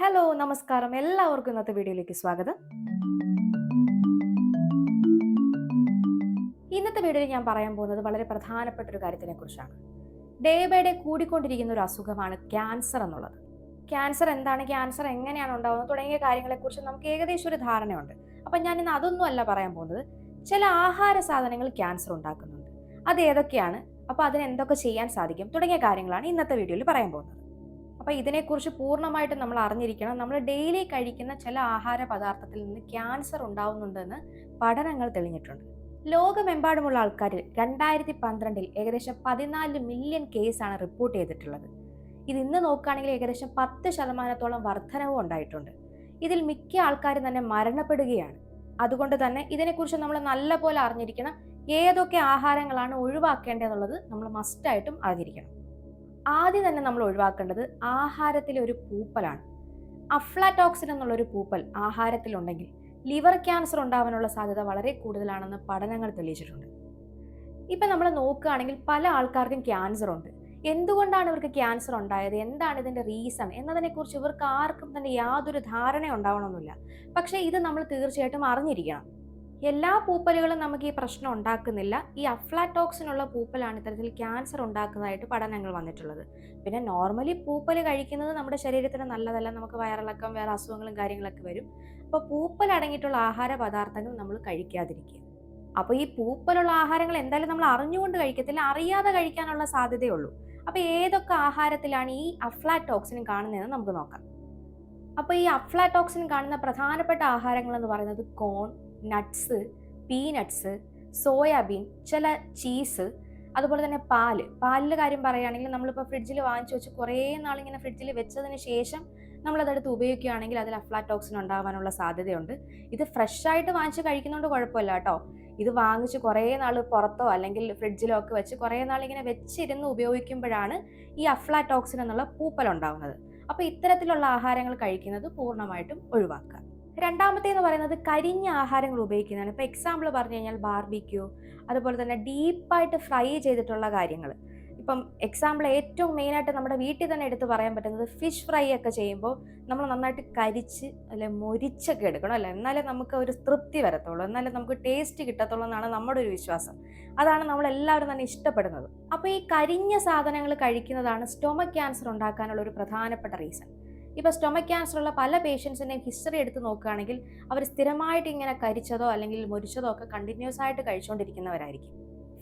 Hello നമസ്കാരം. എല്ലാവർക്കും ഇന്നത്തെ വീഡിയോയിലേക്ക് സ്വാഗതം. ഇന്നത്തെ വീഡിയോയിൽ ഞാൻ പറയാൻ പോകുന്നത് വളരെ പ്രധാനപ്പെട്ട ഒരു കാര്യത്തിനെ കുറിച്ചാണ്. ഡേ ബൈ ഡേ കൂടിക്കൊണ്ടിരിക്കുന്ന ഒരു അസുഖമാണ് ക്യാൻസർ എന്നുള്ളത്. ക്യാൻസർ എന്താണ്? ക്യാൻസർ എങ്ങനെയാണ് ഉണ്ടാകുന്നത്? തുടങ്ങിയ കാര്യങ്ങളെക്കുറിച്ച് നമുക്ക് ഏകദേശം ഒരു ധാരണയുണ്ട്. അപ്പം ഞാൻ ഇന്ന് അതൊന്നും അല്ല പറയാൻ പോകുന്നത്. ചില ആഹാര സാധനങ്ങൾ ക്യാൻസർ ഉണ്ടാക്കുന്നുണ്ട്. അത് ഏതൊക്കെയാണ്? അപ്പോൾ അതിന് എന്തൊക്കെ ചെയ്യാൻ സാധിക്കും? തുടങ്ങിയ കാര്യങ്ങളാണ് ഇന്നത്തെ വീഡിയോയിൽ പറയാൻ പോകുന്നത്. അപ്പോൾ ഇതിനെക്കുറിച്ച് പൂർണമായിട്ട് നമ്മൾ അറിഞ്ഞിരിക്കണം. നമ്മൾ ഡെയിലി കഴിക്കുന്ന ചില ആഹാര പദാർത്ഥത്തിൽ നിന്ന് ക്യാൻസർ ഉണ്ടാവുന്നുണ്ടെന്ന് പഠനങ്ങൾ തെളിഞ്ഞിട്ടുണ്ട്. ലോകമെമ്പാടുമുള്ള ആൾക്കാരിൽ രണ്ടായിരത്തി പന്ത്രണ്ടിൽ ഏകദേശം പതിനാല് മില്യൺ കേസാണ് റിപ്പോർട്ട് ചെയ്തിട്ടുള്ളത്. ഇത് ഇന്ന് നോക്കുകയാണെങ്കിൽ ഏകദേശം പത്ത് ശതമാനത്തോളം വർധനവും ഉണ്ടായിട്ടുണ്ട്. ഇതിൽ മിക്ക ആൾക്കാരും തന്നെ മരണപ്പെടുകയാണ്. അതുകൊണ്ട് തന്നെ ഇതിനെക്കുറിച്ച് നമ്മൾ നല്ലപോലെ അറിഞ്ഞിരിക്കണം. ഏതൊക്കെ ആഹാരങ്ങളാണ് ഒഴിവാക്കേണ്ടതെന്നുള്ളത് നമ്മൾ മസ്റ്റായിട്ടും അറിഞ്ഞിരിക്കണം. ആദ്യം തന്നെ നമ്മൾ ഒഴിവാക്കേണ്ടത് ആഹാരത്തിലെ ഒരു പൂപ്പലാണ് അഫ്ലാറ്റോക്സിൻ എന്നുള്ളൊരു പൂപ്പൽ ആഹാരത്തിലുണ്ടെങ്കിൽ ലിവർ ക്യാൻസർ ഉണ്ടാവാനുള്ള സാധ്യത വളരെ കൂടുതലാണെന്ന് പഠനങ്ങൾ തെളിയിച്ചിട്ടുണ്ട്. ഇപ്പം നമ്മൾ നോക്കുകയാണെങ്കിൽ പല ആൾക്കാർക്കും ക്യാൻസർ ഉണ്ട്. എന്തുകൊണ്ടാണ് ഇവർക്ക് ക്യാൻസർ ഉണ്ടായത്? എന്താണ് ഇതിന്റെ റീസൺ എന്നതിനെക്കുറിച്ച് ഇവർക്ക് ആർക്കും തന്നെ യാതൊരു ധാരണ ഉണ്ടാവണമെന്നില്ല. പക്ഷേ ഇത് നമ്മൾ തീർച്ചയായിട്ടും അറിഞ്ഞിരിക്കണം. എല്ലാ പൂപ്പലുകളും നമുക്ക് ഈ പ്രശ്നം ഉണ്ടാക്കുന്നില്ല. ഈ അഫ്ലാറ്റോക്സിനുള്ള പൂപ്പലാണ് ഇത്തരത്തിൽ ക്യാൻസർ ഉണ്ടാക്കുന്നതായിട്ട് പഠനങ്ങൾ വന്നിട്ടുള്ളത്. പിന്നെ നോർമലി പൂപ്പൽ കഴിക്കുന്നത് നമ്മുടെ ശരീരത്തിന് നല്ലതല്ല നമുക്ക് വയറിളക്കം വേറെ അസുഖങ്ങളും കാര്യങ്ങളൊക്കെ വരും. അപ്പോൾ പൂപ്പൽ അടങ്ങിയിട്ടുള്ള ആഹാര പദാർത്ഥങ്ങൾ നമ്മൾ കഴിക്കാതിരിക്കുക. അപ്പോൾ ഈ പൂപ്പലുള്ള ആഹാരങ്ങൾ എന്തായാലും നമ്മൾ അറിഞ്ഞുകൊണ്ട് കഴിക്കത്തില്ല അറിയാതെ കഴിക്കാനുള്ള സാധ്യതയുള്ളൂ അപ്പോൾ ഏതൊക്കെ ആഹാരത്തിലാണ് ഈ അഫ്ലാറ്റോക്സിൻ കാണുന്നതെന്ന് നമുക്ക് നോക്കാം. അപ്പോൾ ഈ അഫ്ലാറ്റോക്സിൻ കാണുന്ന പ്രധാനപ്പെട്ട ആഹാരങ്ങൾ എന്ന് പറയുന്നത് കോൺ നട്ട്സ് പീനട്ട്സ് സോയാബീൻ ചില ചീസ് അതുപോലെ തന്നെ പാൽ. പാലിന്റെ കാര്യം പറയുകയാണെങ്കിൽ നമ്മളിപ്പോൾ ഫ്രിഡ്ജിൽ വാങ്ങിച്ചു വെച്ച് കുറേ നാളിങ്ങനെ ഫ്രിഡ്ജിൽ വെച്ചതിന് ശേഷം നമ്മളതെടുത്ത് ഉപയോഗിക്കുകയാണെങ്കിൽ അതിൽ അഫ്ലാറ്റോക്സിൻ ഉണ്ടാകാനുള്ള സാധ്യതയുണ്ട്. ഇത് ഫ്രഷായിട്ട് വാങ്ങിച്ച് കഴിക്കുന്നതുകൊണ്ട് കുഴപ്പമില്ല കേട്ടോ. ഇത് വാങ്ങിച്ച് കുറേ നാൾ പുറത്തോ അല്ലെങ്കിൽ ഫ്രിഡ്ജിലോ ഒക്കെ വെച്ച് കുറേ നാൾ ഇങ്ങനെ വെച്ചിരുന്ന് ഉപയോഗിക്കുമ്പോഴാണ് ഈ അഫ്ലാറ്റോക്സിൻ എന്നുള്ള പൂപ്പൽ ഉണ്ടാകുന്നത് അപ്പോൾ ഇത്തരത്തിലുള്ള ആഹാരങ്ങൾ കഴിക്കുന്നത് പൂർണമായിട്ടും ഒഴിവാക്കുക. രണ്ടാമത്തെ എന്ന് പറയുന്നത് കരിഞ്ഞ ആഹാരങ്ങൾ ഉപയോഗിക്കുന്നതാണ്. ഇപ്പോൾ എക്സാമ്പിൾ പറഞ്ഞു കഴിഞ്ഞാൽ ബാർബിക്യൂ അതുപോലെ തന്നെ ഡീപ്പായിട്ട് ഫ്രൈ ചെയ്തിട്ടുള്ള കാര്യങ്ങൾ ഇപ്പം എക്സാമ്പിൾ ഏറ്റവും മെയിനായിട്ട് നമ്മുടെ വീട്ടിൽ തന്നെ എടുത്ത് പറയാൻ പറ്റുന്നത് ഫിഷ് ഫ്രൈ ഒക്കെ ചെയ്യുമ്പോൾ നമ്മൾ നന്നായിട്ട് കരിച്ച് അല്ലെ മൊരിച്ചൊക്കെ എടുക്കണം അല്ലേ? എന്നാലേ നമുക്ക് ഒരു തൃപ്തി വരത്തുള്ളൂ. എന്നാലേ നമുക്ക് ടേസ്റ്റ് കിട്ടത്തുള്ളൂ എന്നാണ് നമ്മുടെ ഒരു വിശ്വാസം. അതാണ് നമ്മൾ എല്ലാവരും തന്നെ ഇഷ്ടപ്പെടുന്നത്. അപ്പോൾ ഈ കരിഞ്ഞ സാധനങ്ങൾ കഴിക്കുന്നതാണ് സ്റ്റൊമക് ക്യാൻസർ ഉണ്ടാക്കാനുള്ള ഒരു പ്രധാനപ്പെട്ട റീസൺ ഇപ്പോൾ സ്റ്റൊമക് ക്യാൻസർ ഉള്ള പല പേഷ്യൻസിന്റെയും ഹിസ്റ്ററി എടുത്ത് നോക്കുകയാണെങ്കിൽ അവർ സ്ഥിരമായിട്ട് ഇങ്ങനെ കരിച്ചതോ അല്ലെങ്കിൽ മുരിച്ചതോ ഒക്കെ കണ്ടിന്യൂസ് ആയിട്ട് കഴിച്ചുകൊണ്ടിരിക്കുന്നവരായിരിക്കും.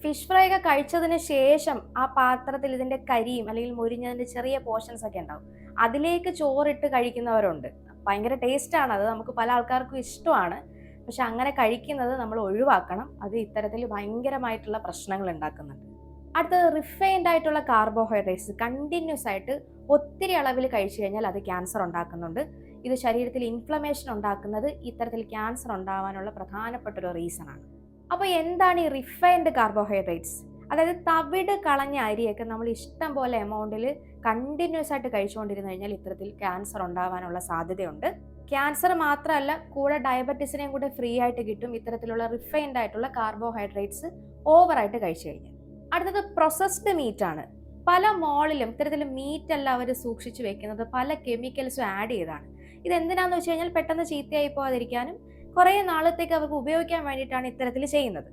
ഫിഷ് ഫ്രൈ ഒക്കെ കഴിച്ചതിന് ശേഷം ആ പാത്രത്തിൽ ഇതിന്റെ കരിയും അല്ലെങ്കിൽ മുരിഞ്ഞതിന്റെ ചെറിയ പോർഷൻസ് ഒക്കെ ഉണ്ടാവും. അതിലേക്ക് ചോറിട്ട് കഴിക്കുന്നവരുണ്ട്. ഭയങ്കര ടേസ്റ്റാണ് അത് നമുക്ക് പല ആൾക്കാർക്കും ഇഷ്ടമാണ്. പക്ഷെ അങ്ങനെ കഴിക്കുന്നത് നമ്മൾ ഒഴിവാക്കണം. അത് ഇത്തരത്തിൽ ഭയങ്കരമായിട്ടുള്ള പ്രശ്നങ്ങൾ ഉണ്ടാക്കുന്നുണ്ട്. അടുത്തത് റിഫൈൻഡ് ആയിട്ടുള്ള കാർബോഹൈഡ്രേറ്റ്സ് കണ്ടിന്യൂസ് ആയിട്ട് ഒത്തിരി അളവിൽ കഴിച്ചു കഴിഞ്ഞാൽ അത് ക്യാൻസർ ഉണ്ടാക്കുന്നുണ്ട്. ഇത് ശരീരത്തിൽ ഇൻഫ്ലമേഷൻ ഉണ്ടാക്കുന്നത് ഇത്തരത്തിൽ ക്യാൻസർ ഉണ്ടാവാനുള്ള പ്രധാനപ്പെട്ട ഒരു റീസൺ ആണ്. അപ്പോൾ എന്താണ് ഈ റിഫൈൻഡ് കാർബോഹൈഡ്രേറ്റ്സ് അതായത് തവിട് കളഞ്ഞ അരിയൊക്കെ നമ്മൾ ഇഷ്ടം പോലെ എമൗണ്ടിൽ കണ്ടിന്യൂസ് ആയിട്ട് കഴിച്ചുകൊണ്ടിരുന്നു കഴിഞ്ഞാൽ ഇത്തരത്തിൽ ക്യാൻസർ ഉണ്ടാവാനുള്ള സാധ്യതയുണ്ട്. ക്യാൻസർ മാത്രമല്ല കൂടെ ഡയബറ്റീസിനെയും കൂടെ ഫ്രീ ആയിട്ട് കിട്ടും ഇത്തരത്തിലുള്ള റിഫൈൻഡ് ആയിട്ടുള്ള കാർബോഹൈഡ്രേറ്റ്സ് ഓവറായിട്ട് കഴിച്ചു കഴിഞ്ഞാൽ. അടുത്തത് പ്രൊസസ്ഡ് മീറ്റ് ആണ്. പല മോളിലും ഇത്തരത്തിൽ മീറ്റ് അല്ല അവർ സൂക്ഷിച്ചു വെക്കുന്നത്. പല കെമിക്കൽസും ആഡ് ചെയ്താണ്. ഇത് എന്തിനാന്ന് വെച്ച് കഴിഞ്ഞാൽ പെട്ടെന്ന് ചീത്തയായി പോകാതിരിക്കാനും കുറേ നാളത്തേക്ക് അവർക്ക് ഉപയോഗിക്കാൻ വേണ്ടിയിട്ടാണ് ഇത്തരത്തിൽ ചെയ്യുന്നത്.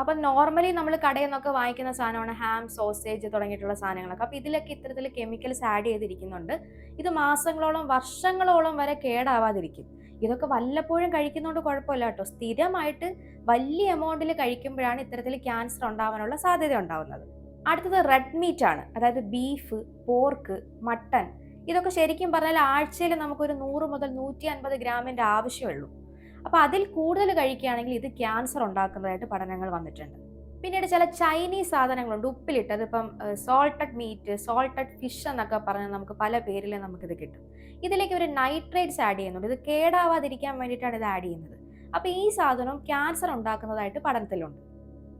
അപ്പം നോർമലി നമ്മൾ കടയിൽ നിന്നൊക്കെ വാങ്ങിക്കുന്ന സാധനമാണ് ഹാം സോസേജ് തുടങ്ങിയിട്ടുള്ള സാധനങ്ങളൊക്കെ. അപ്പോൾ ഇതിലൊക്കെ ഇത്തരത്തിൽ കെമിക്കൽസ് ആഡ് ചെയ്തിരിക്കുന്നുണ്ട്. ഇത് മാസങ്ങളോളം വർഷങ്ങളോളം വരെ കേടാവാതിരിക്കും. ഇതൊക്കെ വല്ലപ്പോഴും കഴിക്കുന്നതുകൊണ്ട് കുഴപ്പമില്ല കേട്ടോ. സ്ഥിരമായിട്ട് വലിയ എമൗണ്ടിൽ കഴിക്കുമ്പോഴാണ് ഇത്തരത്തിൽ ക്യാൻസർ ഉണ്ടാവാനുള്ള സാധ്യത ഉണ്ടാവുന്നത്. അടുത്തത് റെഡ് മീറ്റ് ആണ്. അതായത് ബീഫ് പോർക്ക് മട്ടൺ ഇതൊക്കെ ശരിക്കും പറഞ്ഞാൽ ആഴ്ചയിൽ നമുക്കൊരു നൂറ് മുതൽ നൂറ്റി അൻപത് ഗ്രാമിന്റെ ആവശ്യമുള്ളൂ. അപ്പോൾ അതിൽ കൂടുതൽ കഴിക്കുകയാണെങ്കിൽ ഇത് ക്യാൻസർ ഉണ്ടാക്കുന്നതായിട്ട് പഠനങ്ങൾ വന്നിട്ടുണ്ട്. പിന്നീട് ചില ചൈനീസ് സാധനങ്ങളുണ്ട്. ഉപ്പിലിട്ട് അതിപ്പം സോൾട്ടഡ് മീറ്റ് സോൾട്ടഡ് ഫിഷ് എന്നൊക്കെ പറഞ്ഞാൽ നമുക്ക് പല പേരിൽ നമുക്കിത് കിട്ടും. ഇതിലേക്ക് ഒരു നൈട്രേറ്റ്സ് ആഡ് ചെയ്യുന്നുണ്ട്. ഇത് കേടാവാതിരിക്കാൻ വേണ്ടിയിട്ടാണ് ഇത് ആഡ് ചെയ്യുന്നത്. അപ്പോൾ ഈ സാധനം ക്യാൻസർ ഉണ്ടാക്കുന്നതായിട്ട് പഠനത്തിലുണ്ട്.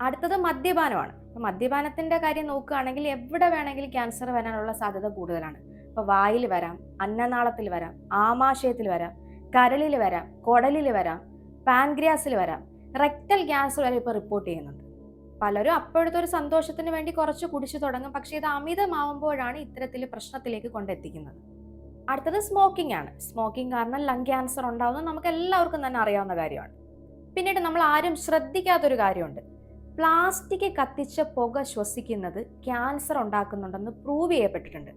അടുത്തത് മദ്യപാനമാണ്. മദ്യപാനത്തിന്റെ കാര്യം നോക്കുകയാണെങ്കിൽ എവിടെ വേണമെങ്കിലും ക്യാൻസർ വരാനുള്ള സാധ്യത കൂടുതലാണ്. ഇപ്പോൾ വായിൽ വരാം അന്നനാളത്തിൽ വരാം ആമാശയത്തിൽ വരാം കരളിൽ വരാം കുടലിൽ വരാം പാൻഗ്രിയാസിൽ വരാം. റെക്ടൽ ക്യാൻസർ വരെ ഇപ്പോൾ റിപ്പോർട്ട് ചെയ്യുന്നുണ്ട്. പലരും അപ്പോഴത്തെ ഒരു സന്തോഷത്തിന് വേണ്ടി കുറച്ച് കുടിച്ചു തുടങ്ങും. പക്ഷേ ഇത് അമിതമാവുമ്പോഴാണ് ഇത്തരത്തിൽ പ്രശ്നത്തിലേക്ക് കൊണ്ടെത്തിക്കുന്നത്. അടുത്തത് സ്മോക്കിംഗ് ആണ്. സ്മോക്കിംഗ് കാരണം ലങ് ക്യാൻസർ ഉണ്ടാവുന്നത് നമുക്ക് എല്ലാവർക്കും തന്നെ അറിയാവുന്ന കാര്യമാണ്. പിന്നീട് നമ്മൾ ആരും ശ്രദ്ധിക്കാത്തൊരു കാര്യമുണ്ട്. പ്ലാസ്റ്റിക് കത്തിച്ച പുക ശ്വസിക്കുന്നത് ക്യാൻസർ ഉണ്ടാക്കുന്നുണ്ടെന്ന് പ്രൂവ് ചെയ്യപ്പെട്ടിട്ടുണ്ട്.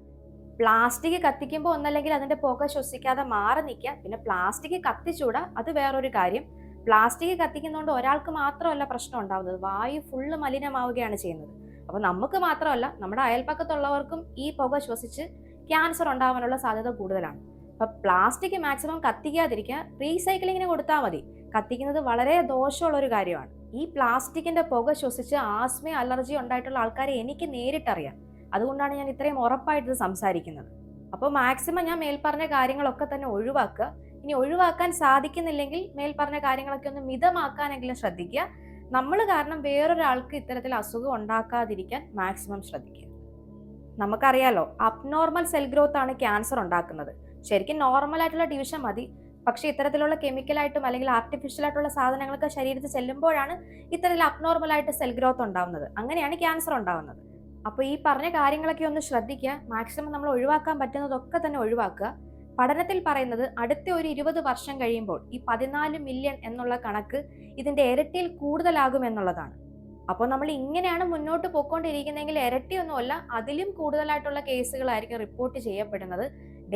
പ്ലാസ്റ്റിക് കത്തിക്കുമ്പോൾ ഒന്നല്ലെങ്കിൽ അതിന്റെ പുക ശ്വസിക്കാതെ മാറി നിൽക്കുക. പിന്നെ പ്ലാസ്റ്റിക് കത്തിച്ചൂടാ അത് വേറൊരു കാര്യം. പ്ലാസ്റ്റിക് കത്തിക്കുന്നതുകൊണ്ട് ഒരാൾക്ക് മാത്രമല്ല പ്രശ്നം ഉണ്ടാവുന്നത്. വായു ഫുള്ള് മലിനമാവുകയാണ് ചെയ്യുന്നത്. അപ്പോൾ നമുക്ക് മാത്രമല്ല നമ്മുടെ അയൽപ്പക്കത്തുള്ളവർക്കും ഈ പുക ശ്വസിച്ച് ക്യാൻസർ ഉണ്ടാവാനുള്ള സാധ്യത കൂടുതലാണ്. അപ്പൊ പ്ലാസ്റ്റിക് മാക്സിമം കത്തിക്കാതിരിക്കുക റീസൈക്ലിങ്ങിന് കൊടുത്താൽ മതി. കത്തിക്കുന്നത് വളരെ ദോഷമുള്ള ഒരു കാര്യമാണ്. ഈ പ്ലാസ്റ്റിക്കിന്റെ പുക ശ്വസിച്ച് ആസ്മ അലർജി ഉണ്ടായിട്ടുള്ള ആൾക്കാരെ എനിക്ക് നേരിട്ടറിയാം. അതുകൊണ്ടാണ് ഞാൻ ഇത്രയും ഉറപ്പായിട്ട് ഇത് സംസാരിക്കുന്നത്. അപ്പോൾ മാക്സിമം ഞാൻ മേൽപ്പറഞ്ഞ കാര്യങ്ങളൊക്കെ തന്നെ ഒഴിവാക്കുക. ഇനി ഒഴിവാക്കാൻ സാധിക്കുന്നില്ലെങ്കിൽ മേൽപ്പറഞ്ഞ കാര്യങ്ങളൊക്കെ ഒന്ന് മിതമാക്കാനെങ്കിലും ശ്രദ്ധിക്കുക. നമ്മൾ കാരണം വേറൊരാൾക്ക് ഇത്തരത്തിൽ അസുഖം ഉണ്ടാക്കാതിരിക്കാൻ മാക്സിമം ശ്രദ്ധിക്കുക. നമുക്കറിയാലോ അബ്നോർമൽ സെൽ ഗ്രോത്ത് ആണ് ക്യാൻസർ ഉണ്ടാക്കുന്നത്. ശരിക്കും നോർമൽ ആയിട്ടുള്ള ഡിവിഷൻ മതി. പക്ഷേ ഇത്തരത്തിലുള്ള കെമിക്കലായിട്ടും അല്ലെങ്കിൽ ആർട്ടിഫിഷ്യൽ ആയിട്ടുള്ള സാധനങ്ങളൊക്കെ ശരീരത്തിൽ ചെല്ലുമ്പോഴാണ് ഇത്തരത്തിൽ അബ്നോർമൽ ആയിട്ട് സെൽ ഗ്രോത്ത് ഉണ്ടാവുന്നത്. അങ്ങനെയാണ് ക്യാൻസർ ഉണ്ടാവുന്നത്. അപ്പോൾ ഈ പറഞ്ഞ കാര്യങ്ങളൊക്കെ ഒന്ന് ശ്രദ്ധിക്കുക. മാക്സിമം നമ്മൾ ഒഴിവാക്കാൻ പറ്റുന്നതൊക്കെ തന്നെ ഒഴിവാക്കുക. പഠനത്തിൽ പറയുന്നത് അടുത്ത ഒരു ഇരുപത് വർഷം കഴിയുമ്പോൾ ഈ പതിനാല് മില്യൺ എന്നുള്ള കണക്ക് ഇതിന്റെ ഇരട്ടിയിൽ കൂടുതലാകും എന്നുള്ളതാണ് അപ്പോൾ നമ്മൾ ഇങ്ങനെയാണ് മുന്നോട്ട് പോയിക്കൊണ്ടിരിക്കുന്നതെങ്കിൽ ഇരട്ടിയൊന്നുമല്ല അതിലും കൂടുതലായിട്ടുള്ള കേസുകളായിരിക്കും റിപ്പോർട്ട് ചെയ്യപ്പെടുന്നത്.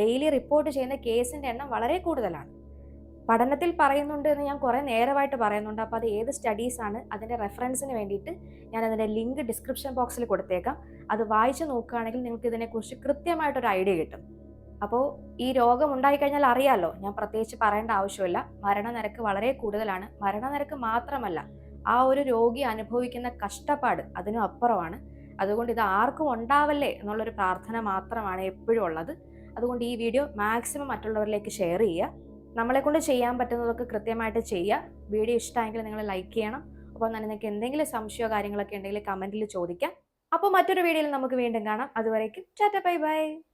ഡെയിലി റിപ്പോർട്ട് ചെയ്യുന്ന കേസിന്റെ എണ്ണം വളരെ കൂടുതലാണ്. പഠനത്തിൽ പറയുന്നുണ്ട് എന്ന് ഞാൻ കുറേ നേരമായിട്ട് പറയുന്നുണ്ട്. അപ്പോൾ അത് ഏത് സ്റ്റഡീസ് ആണ് അതിന്റെ റെഫറൻസിന് വേണ്ടിയിട്ട് ഞാൻ അതിന്റെ ലിങ്ക് ഡിസ്ക്രിപ്ഷൻ ബോക്സിൽ കൊടുത്തേക്കാം. അത് വായിച്ചു നോക്കുകയാണെങ്കിൽ നിങ്ങൾക്ക് ഇതിനെക്കുറിച്ച് കൃത്യമായിട്ടൊരു ഐഡിയ കിട്ടും. അപ്പോൾ ഈ രോഗം ഉണ്ടായിക്കഴിഞ്ഞാൽ അറിയാമല്ലോ ഞാൻ പ്രത്യേകിച്ച് പറയേണ്ട ആവശ്യമില്ല. മരണനിരക്ക് വളരെ കൂടുതലാണ്. മരണനിരക്ക് മാത്രമല്ല ആ ഒരു രോഗി അനുഭവിക്കുന്ന കഷ്ടപ്പാട് അതിനും അപ്പുറമാണ്. അതുകൊണ്ട് ഇത് ആർക്കും ഉണ്ടാവല്ലേ എന്നുള്ളൊരു പ്രാർത്ഥന മാത്രമാണ് എപ്പോഴും ഉള്ളത്. അതുകൊണ്ട് ഈ വീഡിയോ മാക്സിമം മറ്റുള്ളവരിലേക്ക് ഷെയർ ചെയ്യുക. നമ്മളെ കൊണ്ട് ചെയ്യാൻ പറ്റുന്നതൊക്കെ കൃത്യമായിട്ട് ചെയ്യുക. വീഡിയോ ഇഷ്ടമായെങ്കിൽ നിങ്ങൾ ലൈക്ക് ചെയ്യണം. അപ്പോൾ തന്നെ നിങ്ങൾക്ക് എന്തെങ്കിലും സംശയമോ കാര്യങ്ങളൊക്കെ ഉണ്ടെങ്കിൽ കമന്റിൽ ചോദിക്കാം. അപ്പോൾ മറ്റൊരു വീഡിയോയിൽ നമുക്ക് വീണ്ടും കാണാം. അതുവരേക്കും ടാറ്റ ബൈ ബൈ.